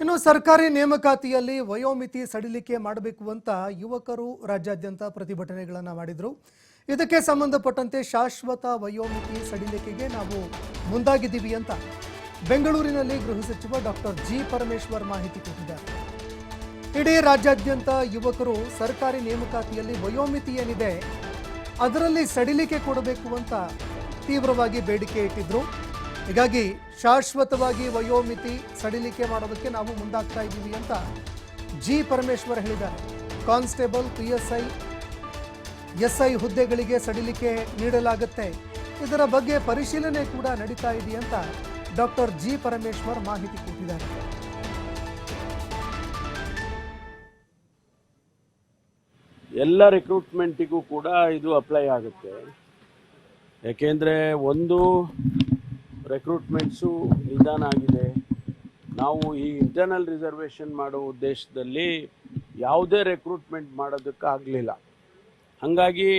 ಇನ್ನು ಸರ್ಕಾರಿ ನೇಮಕಾತಿಯಲ್ಲಿ ವಯೋಮಿತಿ ಸಡಿಲಿಕೆ ಮಾಡಬೇಕು ಅಂತ ಯುವಕರು ರಾಜ್ಯಾದ್ಯಂತ ಪ್ರತಿಭಟನೆಗಳನ್ನು ಮಾಡಿದರು. ಇದಕ್ಕೆ ಸಂಬಂಧಪಟ್ಟಂತೆ ಶಾಶ್ವತ ವಯೋಮಿತಿ ಸಡಿಲಿಕೆಗೆ ನಾವು ಮುಂದಾಗಿದ್ದೀವಿ ಅಂತ ಬೆಂಗಳೂರಿನಲ್ಲಿ ಗೃಹ ಸಚಿವ ಡಾಕ್ಟರ್ ಜಿ ಪರಮೇಶ್ವರ್ ಮಾಹಿತಿ ಕೊಟ್ಟಿದ್ದಾರೆ. ಇಡೀ ರಾಜ್ಯಾದ್ಯಂತ ಯುವಕರು ಸರ್ಕಾರಿ ನೇಮಕಾತಿಯಲ್ಲಿ ವಯೋಮಿತಿ ಏನಿದೆ ಅದರಲ್ಲಿ ಸಡಿಲಿಕೆ ಕೊಡಬೇಕು ಅಂತ ತೀವ್ರವಾಗಿ ಬೇಡಿಕೆ ಇಟ್ಟಿದ್ರು. ಹೀಗಾಗಿ ಶಾಶ್ವತವಾಗಿ ವಯೋಮಿತಿ ಸಡಿಲಿಕೆ ಮಾಡೋದಕ್ಕೆ ನಾವು ಮುಂದಾಗ್ತಾ ಇದ್ದೀವಿ ಅಂತ ಜಿ ಪರಮೇಶ್ವರ್ ಹೇಳಿದ್ದಾರೆ. Constable, P S I S I ಹುದ್ದೆಗಳಿಗೆ ಸಡಿಲಿಕೆ ನೀಡಲಾಗುತ್ತೆ. ಇದರ ಬಗ್ಗೆ ಪರಿಶೀಲನೆ ಕೂಡ ನಡೀತಾ ಇದೆ ಅಂತ ಡಾಕ್ಟರ್ ಜಿ ಪರಮೇಶ್ವರ್ ಮಾಹಿತಿ ಕೊಟ್ಟಿದ್ದಾರೆ. ಎಲ್ಲ ರಿಕ್ರೂಟ್ಮೆಂಟಿಗೂ ಕೂಡ ಇದು ಅಪ್ಲೈ ಆಗುತ್ತೆ. ಯಾಕೆಂದರೆ ಒಂದು ರೆಕ್ರೂಟ್ಮೆಂಟ್ಸು ನಿಧಾನ ಆಗಿದೆ. ನಾವು ಈ ಇಂಟರ್ನಲ್ ರಿಸರ್ವೇಷನ್ ಮಾಡೋ ಉದ್ದೇಶದಲ್ಲಿ ಯಾವುದೇ ರೆಕ್ರೂಟ್ಮೆಂಟ್ ಮಾಡೋದಕ್ಕಾಗಲಿಲ್ಲ. ಹಾಗಾಗಿ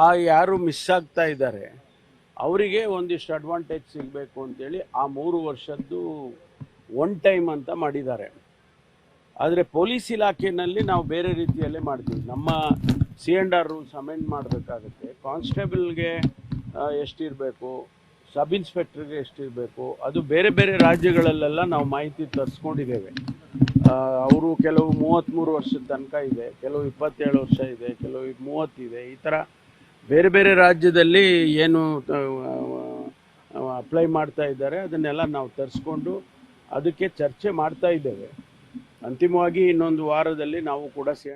ಆ ಯಾರು ಮಿಸ್ ಆಗ್ತಾ ಇದ್ದಾರೆ, ಅವರಿಗೆ ಒಂದಿಷ್ಟು ಅಡ್ವಾಂಟೇಜ್ ಸಿಗಬೇಕು ಅಂತೇಳಿ ಆ ಮೂರು ವರ್ಷದ್ದು ಒನ್ ಟೈಮ್ ಅಂತ ಮಾಡಿದ್ದಾರೆ. ಆದರೆ ಪೊಲೀಸ್ ಇಲಾಖೆಯಲ್ಲಿ ನಾವು ಬೇರೆ ರೀತಿಯಲ್ಲೇ ಮಾಡ್ತೀವಿ. ನಮ್ಮ C and R rules amend ಮಾಡಬೇಕಾಗುತ್ತೆ. ಕಾನ್ಸ್ಟೇಬಲ್ಗೆ ಎಷ್ಟಿರಬೇಕು? ಸಬ್ ಇನ್ಸ್ಪೆಕ್ಟರ್ಗೆ ಎಷ್ಟಿರಬೇಕು, ಅದು ಬೇರೆ ಬೇರೆ ರಾಜ್ಯಗಳಲ್ಲೆಲ್ಲ ನಾವು ಮಾಹಿತಿ ತರಿಸ್ಕೊಂಡಿದ್ದೇವೆ. ಅವರು ಕೆಲವು ಮೂವತ್ತ್ಮೂರು ವರ್ಷದ ತನಕ ಇದೆ, ಕೆಲವು ಇಪ್ಪತ್ತೇಳು ವರ್ಷ ಇದೆ, ಕೆಲವು ಮೂವತ್ತಿದೆ ಈ ಥರ ಬೇರೆ ಬೇರೆ ರಾಜ್ಯದಲ್ಲಿ ಏನು ಅಪ್ಲೈ ಮಾಡ್ತಾ ಇದ್ದಾರೆ, ಅದನ್ನೆಲ್ಲ ನಾವು ತರಿಸ್ಕೊಂಡು ಅದಕ್ಕೆ ಚರ್ಚೆ ಮಾಡ್ತಾ ಇದ್ದೇವೆ. ಅಂತಿಮವಾಗಿ ಇನ್ನೊಂದು ವಾರದಲ್ಲಿ ನಾವು ಕೂಡ ಸಿ